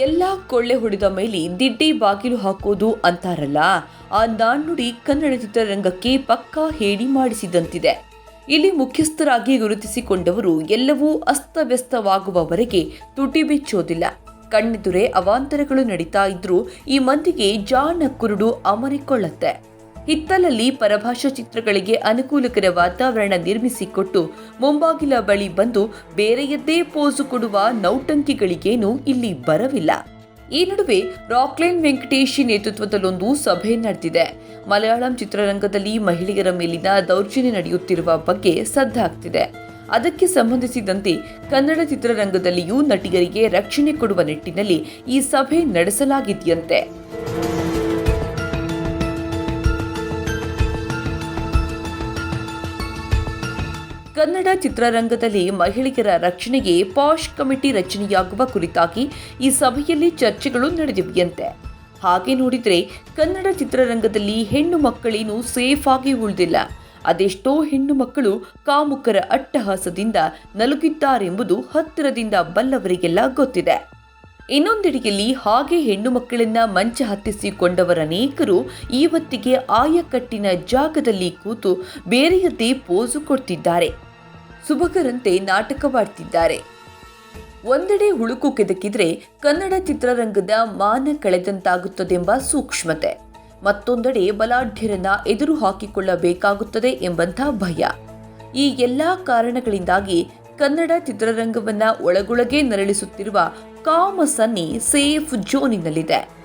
ಎಲ್ಲ ಕೊಳ್ಳೆ ಹೊಡೆದ ಮೇಲೆ ದಿಡ್ಡಿ ಬಾಗಿಲು ಹಾಕೋದು ಅಂತಾರಲ್ಲ? ಆ ನಾಣ್ಣುಡಿ ಕನ್ನಡ ಚಿತ್ರರಂಗಕ್ಕೆ ಪಕ್ಕಾ ಹೇಳಿ ಮಾಡಿಸಿದಂತಿದೆ. ಇಲ್ಲಿ ಮುಖ್ಯಸ್ಥರಾಗಿ ಗುರುತಿಸಿಕೊಂಡವರು ಎಲ್ಲವೂ ಅಸ್ತವ್ಯಸ್ತವಾಗುವವರೆಗೆ ತುಟಿ ಬಿಚ್ಚೋದಿಲ್ಲ. ಕಣ್ಣೆದುರೇ ಅವಾಂತರಗಳು ನಡೀತಾ ಇದ್ರೂ ಈ ಮಂದಿಗೆ ಜಾಣ ಕುರುಡು ಅಮರಿಕೊಳ್ಳತ್ತೆ. ಹಿತ್ತಲಲ್ಲಿ ಪರಭಾಷಾ ಚಿತ್ರಗಳಿಗೆ ಅನುಕೂಲಕರ ವಾತಾವರಣ ನಿರ್ಮಿಸಿಕೊಟ್ಟು ಮುಂಬಾಗಿಲ ಬಳಿ ಬಂದು ಬೇರೆಯದ್ದೇ ಪೋಸು ಕೊಡುವ ನೌಟಂಕಿಗಳಿಗೇನೂ ಇಲ್ಲಿ ಬರವಿಲ್ಲ. ಈ ನಡುವೆ ರಾಕ್ಲೈನ್ ವೆಂಕಟೇಶ್ ನೇತೃತ್ವದಲ್ಲೊಂದು ಸಭೆ ನಡೆದಿದೆ. ಮಲಯಾಳಂ ಚಿತ್ರರಂಗದಲ್ಲಿ ಮಹಿಳೆಯರ ಮೇಲಿನ ದೌರ್ಜನ್ಯ ನಡೆಯುತ್ತಿರುವ ಬಗ್ಗೆ ಸದ್ದಾಗ್ತಿದೆ ಅದಕ್ಕೆ ಸಂಬಂಧಿಸಿದಂತೆ ಕನ್ನಡ ಚಿತ್ರರಂಗದಲ್ಲಿಯೂ ನಟಿಗರಿಗೆ ರಕ್ಷಣೆ ಕೊಡುವ ನಿಟ್ಟಿನಲ್ಲಿ ಈ ಸಭೆ ನಡೆಸಲಾಗಿದೆಯಂತೆ. ಕನ್ನಡ ಚಿತ್ರರಂಗದಲ್ಲಿ ಮಹಿಳೆಯರ ರಕ್ಷಣೆಗೆ ಪಾಶ್ ಕಮಿಟಿ ರಚನೆಯಾಗುವ ಕುರಿತಾಗಿ ಈ ಸಭೆಯಲ್ಲಿ ಚರ್ಚೆಗಳು ನಡೆದಿವೆಯಂತೆ. ಹಾಗೆ ನೋಡಿದರೆ ಕನ್ನಡ ಚಿತ್ರರಂಗದಲ್ಲಿ ಹೆಣ್ಣು ಮಕ್ಕಳೇನು ಸೇಫ್ ಆಗಿ ಉಳಿದಿಲ್ಲ. ಅದೆಷ್ಟೋ ಹೆಣ್ಣು ಮಕ್ಕಳು ಕಾಮುಕರ ಅಟ್ಟಹಾಸದಿಂದ ನಲುಗಿದ್ದಾರೆಂಬುದು ಹತ್ತಿರದಿಂದ ಬಲ್ಲವರಿಗೆಲ್ಲ ಗೊತ್ತಿದೆ. ಇನ್ನೊಂದೆಡೆಯಲ್ಲಿ ಹಾಗೆ ಹೆಣ್ಣು ಮಕ್ಕಳನ್ನ ಮಂಚ ಹತ್ತಿಸಿಕೊಂಡವರನೇಕರು ಈವತ್ತಿಗೆ ಆಯಕಟ್ಟಿನ ಜಾಗದಲ್ಲಿ ಕೂತು ಬೇರೆಯದ್ದೇ ಪೋಸು ಕೊಡ್ತಿದ್ದಾರೆ. ಸುಭಗರಂತೆ ನಾಟಕವಾಡ್ತಿದ್ದಾರೆ. ಒಂದೆಡೆ ಹುಳುಕು ಕೆದಕಿದ್ರೆ ಕನ್ನಡ ಚಿತ್ರರಂಗದ ಮಾನ ಕಳೆದಂತಾಗುತ್ತದೆಂಬ ಸೂಕ್ಷ್ಮತೆ. ಮತ್ತೊಂದೆಡೆ ಬಲಾಢ್ಯರನ್ನ ಎದುರು ಹಾಕಿಕೊಳ್ಳಬೇಕಾಗುತ್ತದೆ ಎಂಬಂಥ ಭಯ. ಈ ಎಲ್ಲಾ ಕಾರಣಗಳಿಂದಾಗಿ ಕನ್ನಡ ಚಿತ್ರರಂಗವನ್ನ ಒಳಗೊಳಗೆ ನರಳಿಸುತ್ತಿರುವ ಕಾಮಸನ್ನಿ ಸೇಫ್ ಜೋನಿನಲ್ಲಿದೆ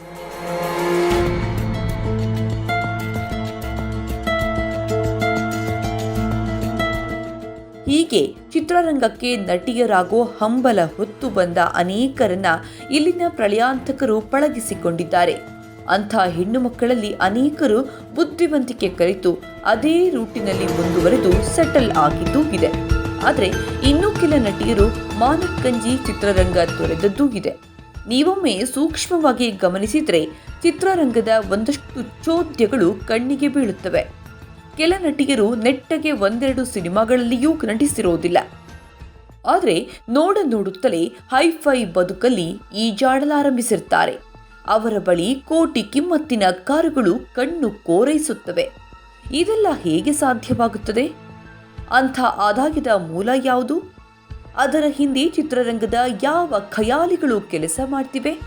ಹೀಗೆ ಚಿತ್ರರಂಗಕ್ಕೆ ನಟಿಯರಾಗೋ ಹಂಬಲ ಹೊತ್ತು ಬಂದ ಅನೇಕರನ್ನ ಇಲ್ಲಿನ ಪ್ರಳಯಾಂತಕರು ಪಳಗಿಸಿಕೊಂಡಿದ್ದಾರೆ. ಅಂಥ ಹೆಣ್ಣು ಮಕ್ಕಳಲ್ಲಿ ಅನೇಕರು ಬುದ್ಧಿವಂತಿಕೆ ಕಲಿತು ಅದೇ ರೂಟಿನಲ್ಲಿ ಮುಂದುವರೆದು ಸೆಟಲ್ ಆಗಿದ್ದೂ ಇದೆ. ಆದರೆ ಇನ್ನೂ ಕೆಲ ನಟಿಯರು ಮಾನಕ್ಕಂಜಿ ಚಿತ್ರರಂಗ ತೊರೆದದ್ದೂ ಇದೆ. ನೀವೊಮ್ಮೆ ಸೂಕ್ಷ್ಮವಾಗಿ ಗಮನಿಸಿದರೆ ಚಿತ್ರರಂಗದ ಒಂದಷ್ಟು ಚೋದ್ಯಗಳು ಕಣ್ಣಿಗೆ ಬೀಳುತ್ತವೆ. ಕೆಲ ನಟಿಯರು ನೆಟ್ಟಗೆ ಒಂದೆರಡು ಸಿನಿಮಾಗಳಲ್ಲಿಯೂ ನಟಿಸಿರೋದಿಲ್ಲ. ಆದರೆ ನೋಡ ನೋಡುತ್ತಲೇ ಹೈಫೈ ಬದುಕಲ್ಲಿ ಈಜಾಡಲಾರಂಭಿಸಿರ್ತಾರೆ. ಅವರ ಬಳಿ ಕೋಟಿ ಕಿಮ್ಮತ್ತಿನ ಕಾರುಗಳು ಕಣ್ಣು ಕೋರೈಸುತ್ತವೆ. ಇದೆಲ್ಲ ಹೇಗೆ ಸಾಧ್ಯವಾಗುತ್ತದೆ? ಅಂಥ ಆದಾಯದ ಮೂಲ ಯಾವುದು? ಅದರ ಹಿಂದೆ ಚಿತ್ರರಂಗದ ಯಾವ ಖಯಾಲಿಗಳು ಕೆಲಸ ಮಾಡ್ತಿವೆ?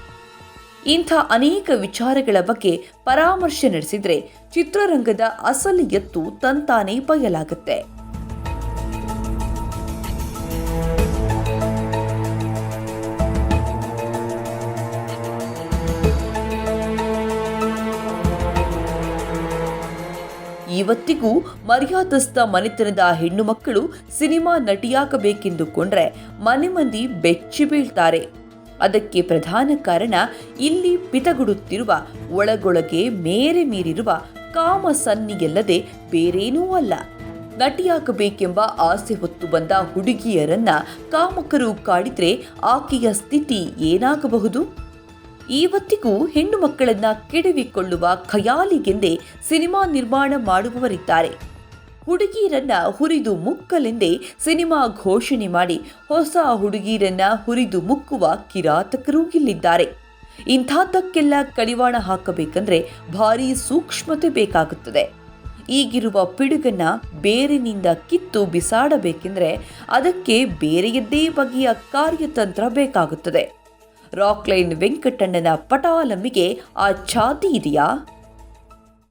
ಇಂಥ ಅನೇಕ ವಿಚಾರಗಳ ಬಗ್ಗೆ ಪರಾಮರ್ಶೆ ನಡೆಸಿದರೆ ಚಿತ್ರರಂಗದ ಅಸಲಿ ಎತ್ತು ತಂತಾನೇ ಬಯಲಾಗುತ್ತೆ. ಇವತ್ತಿಗೂ ಮರ್ಯಾದಸ್ಥ ಮನೆತನದ ಹೆಣ್ಣು ಮಕ್ಕಳು ಸಿನಿಮಾ ನಟಿಯಾಗಬೇಕೆಂದುಕೊಂಡ್ರೆ ಮನೆ ಮಂದಿ ಬೆಚ್ಚಿ ಬೀಳ್ತಾರೆ. ಅದಕ್ಕೆ ಪ್ರಧಾನ ಕಾರಣ ಇಲ್ಲಿ ಪಿತಗುಡುತ್ತಿರುವ ಒಳಗೊಳಗೆ ಮೇರೆ ಮೀರಿರುವ ಕಾಮ ಸನ್ನಿಗೆಲ್ಲದೆ ಬೇರೇನೂ ಅಲ್ಲ. ನಟಿಯಾಗಬೇಕೆಂಬ ಆಸೆ ಹೊತ್ತು ಬಂದ ಹುಡುಗಿಯರನ್ನ ಕಾಮಕರು ಕಾಡಿದ್ರೆ ಆಕೆಯ ಸ್ಥಿತಿ ಏನಾಗಬಹುದು? ಇವತ್ತಿಗೂ ಹೆಣ್ಣು ಮಕ್ಕಳನ್ನ ಕೆಡವಿಕೊಳ್ಳುವ ಖಯಾಲಿಗೆಂದೇ ಸಿನಿಮಾ ನಿರ್ಮಾಣ ಮಾಡುವವರಿದ್ದಾರೆ. ಹುಡುಗಿಯರನ್ನ ಹುರಿದು ಮುಕ್ಕಲೆಂದೇ ಸಿನಿಮಾ ಘೋಷಣೆ ಮಾಡಿ ಹೊಸ ಹುಡುಗಿಯರನ್ನ ಹುರಿದು ಮುಕ್ಕುವ ಕಿರಾತಕರೂ ಇಲ್ಲಿದ್ದಾರೆ. ಇಂಥದ್ದಕ್ಕೆಲ್ಲ ಕಡಿವಾಣ ಹಾಕಬೇಕಂದ್ರೆ ಭಾರೀ ಸೂಕ್ಷ್ಮತೆ ಬೇಕಾಗುತ್ತದೆ. ಈಗಿರುವ ಪಿಡುಗನ್ನ ಬೇರಿನಿಂದ ಕಿತ್ತು ಬಿಸಾಡಬೇಕೆಂದರೆ ಅದಕ್ಕೆ ಬೇರೆಯದ್ದೇ ಬಗೆಯ ಕಾರ್ಯತಂತ್ರ ಬೇಕಾಗುತ್ತದೆ. ರಾಕ್ಲೈನ್ ವೆಂಕಟಣ್ಣನ ಪಟಾಲಮ್ಮಿಗೆ ಆ ಛಾತಿ ಇದೆಯಾ